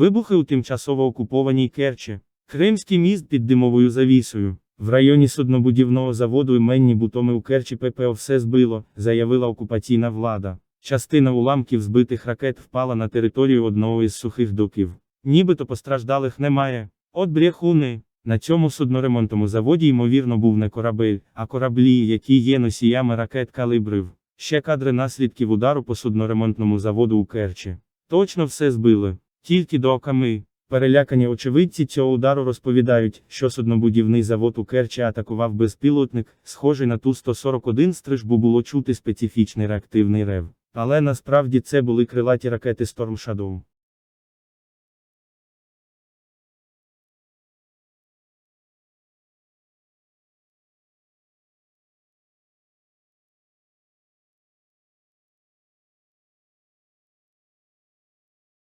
Вибухи у тимчасово окупованій Керчі. Кримський міст під димовою завісою. В районі суднобудівного заводу іменні бутоми у Керчі ППО все збило, заявила окупаційна влада. Частина уламків збитих ракет впала на територію одного із сухих доків. Нібито постраждалих немає. От брехуни. На цьому судноремонтному заводі ймовірно був не корабель, а кораблі, які є носіями ракет калибрів. Ще кадри наслідків удару по судноремонтному заводу у Керчі. Точно все збили. Тільки до оками. Перелякані очевидці цього удару розповідають, що суднобудівний завод у Керчі атакував безпілотник, схожий на Ту-141 стрижбу було чути специфічний реактивний рев. Але насправді це були крилаті ракети Storm Shadow.